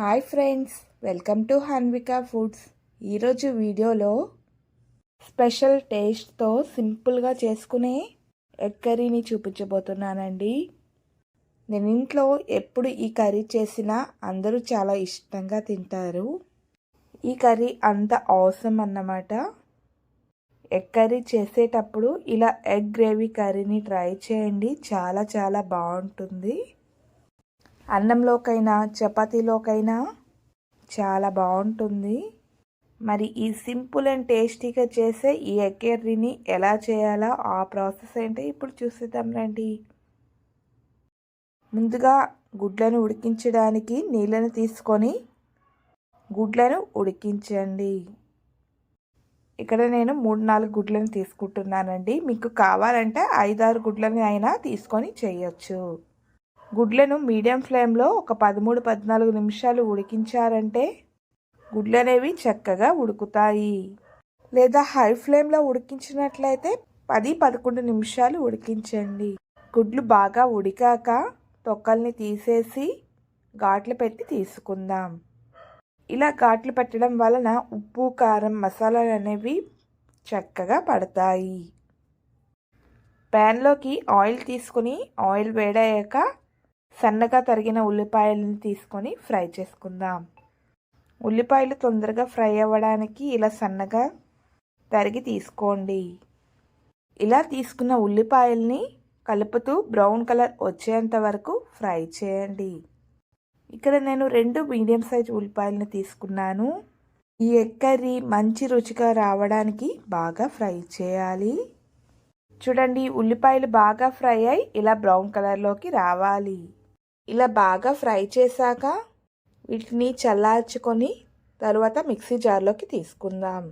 Hi friends welcome to Hanvika foods. ఈరోజు వీడియోలో special టేస్ట్తో సింపుల్గా చేసుకునే ఎగ్ కర్రీని చూపించబోతున్నానండి. నేను ఇంట్లో ఎప్పుడు ఈ కర్రీ చేసినా అందరూ చాలా ఇష్టంగా తింటారు. ఈ కర్రీ అంత అవసరం అన్నమాట. ఎగ్ కర్రీ చేసేటప్పుడు ఇలా ఎగ్ గ్రేవీ కర్రీని ట్రై చేయండి చాలా చాలా బాగుంటుంది. అన్నంలోకైనా చపాతీలోకైనా చాలా బాగుంటుంది. మరి ఈ సింపుల్ అండ్ టేస్టీగా చేసే ఈ ఎగ్ కర్రీని ఎలా చేయాలో ఆ ప్రాసెస్ ఏంటో ఇప్పుడు చూసేద్దాం రండి. ముందుగా గుడ్లను ఉడికించడానికి నీళ్ళను తీసుకొని గుడ్లను ఉడికించండి. ఇక్కడ నేను మూడు నాలుగు గుడ్లను తీసుకుంటున్నానండి. మీకు కావాలంటే ఐదారు గుడ్లని అయినా తీసుకొని చేయొచ్చు. గుడ్లను మీడియం ఫ్లేమ్లో ఒక పదమూడు పద్నాలుగు నిమిషాలు ఉడికించారంటే గుడ్లు అనేవి చక్కగా ఉడుకుతాయి. లేదా హై ఫ్లేమ్లో ఉడికించినట్లయితే పది పదకొండు నిమిషాలు ఉడికించండి. గుడ్లు బాగా ఉడికాక తొక్కల్ని తీసేసి ఘాట్లు పెట్టి తీసుకుందాం. ఇలా ఘాట్లు పెట్టడం వలన ఉప్పు కారం మసాలాలు అనేవి చక్కగా పడతాయి. ప్యాన్లోకి ఆయిల్ తీసుకుని ఆయిల్ వేడయ్యాక సన్నగా తరిగిన ఉల్లిపాయలను తీసుకొని ఫ్రై చేసుకుందాం. ఉల్లిపాయలు తొందరగా ఫ్రై అవ్వడానికి ఇలా సన్నగా తరిగి తీసుకోండి. ఇలా తీసుకున్న ఉల్లిపాయల్ని కలుపుతూ బ్రౌన్ కలర్ వచ్చేంత వరకు ఫ్రై చేయండి. ఇక్కడ నేను రెండు మీడియం సైజ్ ఉల్లిపాయలను తీసుకున్నాను. ఈ ఎగ్ కర్రీ మంచి రుచిగా రావడానికి బాగా ఫ్రై చేయాలి. చూడండి ఉల్లిపాయలు బాగా ఫ్రై అయి ఇలా బ్రౌన్ కలర్లోకి రావాలి. ఇలా బాగా ఫ్రై చేశాక వీటిని చల్లార్చుకొని తరువాత మిక్సీ జార్లోకి తీసుకుందాం.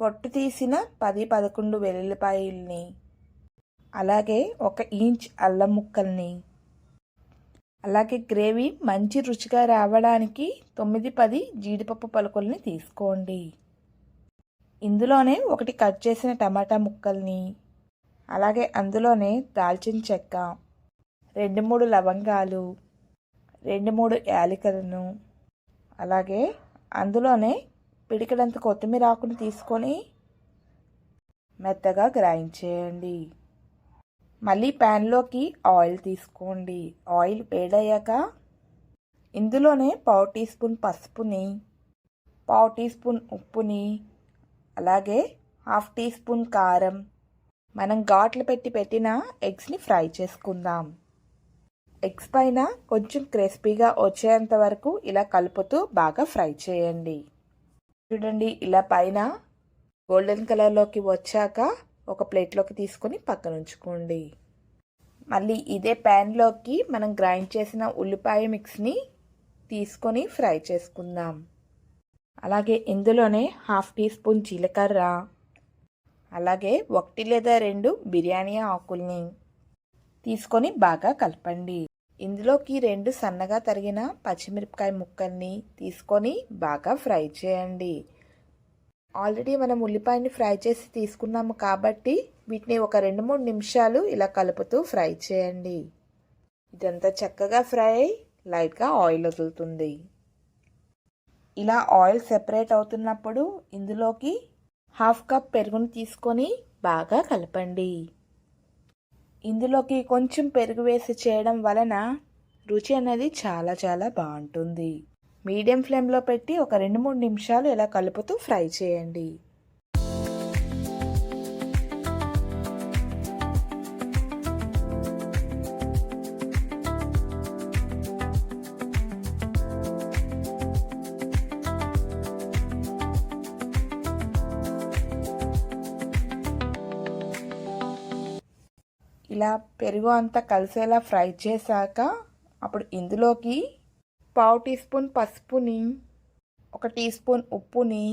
పొట్టు తీసిన పది పదకొండు వెల్లుల్లిపాయల్ని అలాగే ఒక ఇంచ్ అల్లం ముక్కల్ని అలాగే గ్రేవీ మంచి రుచిగా రావడానికి తొమ్మిది పది జీడిపప్పు పలుకుల్ని తీసుకోండి. ఇందులోనే ఒకటి కట్ చేసిన టమాటా ముక్కల్ని అలాగే అందులోనే దాల్చిన చెక్క రెండు మూడు లవంగాలు రెండు మూడు యాలకులను అలాగే అందులోనే పిడికడంత కొత్తిమీర ఆకును తీసుకొని మెత్తగా గ్రైండ్ చేయండి. మళ్ళీ ప్యాన్లోకి ఆయిల్ తీసుకోండి. ఆయిల్ వేడయ్యాక ఇందులోనే పావు టీ స్పూన్ పసుపుని పావు టీ స్పూన్ ఉప్పుని అలాగే హాఫ్ టీ స్పూన్ కారం. మనం ఘాట్లు పెట్టి పెట్టిన ఎగ్స్ని ఫ్రై చేసుకుందాం. ఎగ్స్ పైన కొంచెం క్రిస్పీగా వచ్చేంత వరకు ఇలా కలుపుతూ బాగా ఫ్రై చేయండి. చూడండి ఇలా పైన గోల్డెన్ కలర్లోకి వచ్చాక ఒక ప్లేట్లోకి తీసుకొని పక్కన ఉంచుకోండి. మళ్ళీ ఇదే ప్యాన్లోకి మనం గ్రైండ్ చేసిన ఉల్లిపాయ మిక్స్ని తీసుకొని ఫ్రై చేసుకుందాం. అలాగే ఇందులోనే హాఫ్ టీ స్పూన్ జీలకర్ర అలాగే ఒకటి లేదా రెండు బిర్యానీ ఆకుల్ని తీసుకొని బాగా కలపండి. ఇందులోకి రెండు సన్నగా తరిగిన పచ్చిమిరపకాయ ముక్కల్ని తీసుకొని బాగా ఫ్రై చేయండి. ఆల్రెడీ మనం ఉల్లిపాయని ఫ్రై చేసి తీసుకున్నాము కాబట్టి వీటిని ఒక రెండు మూడు నిమిషాలు ఇలా కలుపుతూ ఫ్రై చేయండి. ఇదంతా చక్కగా ఫ్రై అయి లైట్గా ఆయిల్ వదులుతుంది. ఇలా ఆయిల్ సెపరేట్ అవుతున్నప్పుడు ఇందులోకి హాఫ్ కప్ పెరుగును తీసుకొని బాగా కలపండి. ఇందులోకి కొంచెం పెరుగు వేసి చేయడం వలన రుచి అనేది చాలా చాలా బాగుంటుంది. మీడియం ఫ్లేమ్లో పెట్టి ఒక రెండు మూడు నిమిషాలు ఇలా కలుపుతూ ఫ్రై చేయండి. ఇలా పెరుగు అంతా కలిసేలా ఫ్రై చేశాక అప్పుడు ఇందులోకి పావు టీ స్పూన్ పసుపుని ఒక టీ స్పూన్ ఉప్పుని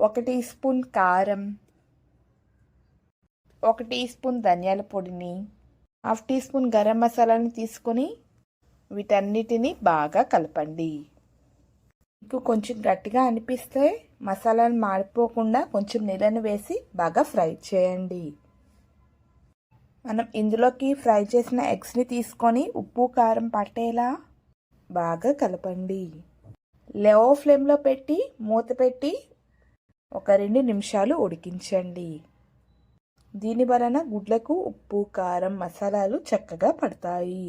ఒక టీ స్పూన్ కారం ఒక టీ స్పూన్ ధనియాల పొడిని హాఫ్ టీ స్పూన్ గరం మసాలాని తీసుకొని వీటన్నిటిని బాగా కలపండి. మీకు కొంచెం గట్టిగా అనిపిస్తే మసాలాను మాడిపోకుండా కొంచెం నీళ్ళను వేసి బాగా ఫ్రై చేయండి. మనం ఇందులోకి ఫ్రై చేసిన ఎగ్స్ని తీసుకొని ఉప్పు కారం పట్టేలా బాగా కలపండి. లో ఫ్లేమ్లో పెట్టి మూత పెట్టి ఒక రెండు నిమిషాలు ఉడికించండి. దీని వలన గుడ్లకు ఉప్పు కారం మసాలాలు చక్కగా పడతాయి.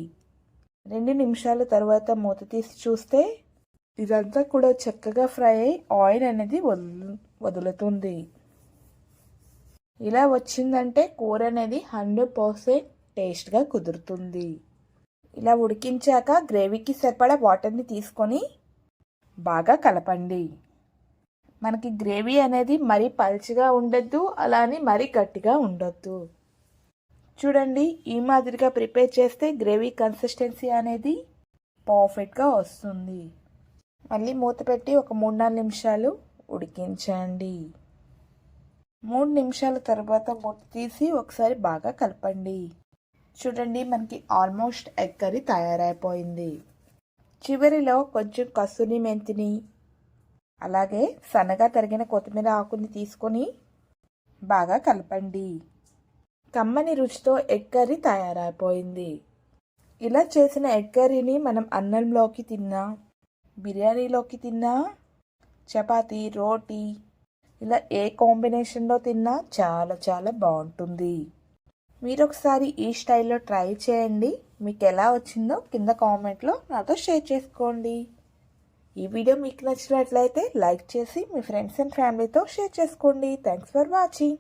రెండు నిమిషాల తర్వాత మూత తీసి చూస్తే ఇదంతా కూడా చక్కగా ఫ్రై అయి ఆయిల్ అనేది వదులుతుంది. ఇలా వచ్చిందంటే కూర అనేది హండ్రెడ్ పర్సెంట్ టేస్ట్గా కుదురుతుంది. ఇలా ఉడికించాక గ్రేవీకి సరిపడా వాటర్ని తీసుకొని బాగా కలపండి. మనకి గ్రేవీ అనేది మరీ పల్చగా ఉండొద్దు అలానే మరీ గట్టిగా ఉండొద్దు. చూడండి ఈ మాదిరిగా ప్రిపేర్ చేస్తే గ్రేవీ కన్సిస్టెన్సీ అనేది పర్ఫెక్ట్గా వస్తుంది. మళ్ళీ మూత పెట్టి ఒక మూడు నాలుగు నిమిషాలు ఉడికించండి. మూడు నిమిషాల తర్వాత మూత తీసి ఒకసారి బాగా కలపండి. చూడండి మనకి ఆల్మోస్ట్ ఎగ్ కర్రీ తయారైపోయింది. చివరిలో కొంచెం కసూరి మెంతిని అలాగే సన్నగా తరిగిన కొత్తిమీర ఆకుని తీసుకొని బాగా కలపండి. కమ్మని రుచితో ఎగ్ కర్రీ తయారైపోయింది. ఇలా చేసిన ఎగ్ కర్రీని మనం అన్నంలోకి తిన్నా బిర్యానీలోకి తిన్నా చపాతీ రోటీ ఇలా ఏ కాంబినేషన్లో తిన్నా చాలా చాలా బాగుంటుంది. మీరు ఒకసారి ఈ స్టైల్లో ట్రై చేయండి. మీకు ఎలా వచ్చిందో కింద కామెంట్లో నాతో షేర్ చేసుకోండి. ఈ వీడియో మీకు నచ్చినట్లయితే లైక్ చేసి మీ ఫ్రెండ్స్ అండ్ ఫ్యామిలీతో షేర్ చేసుకోండి. Thanks for watching.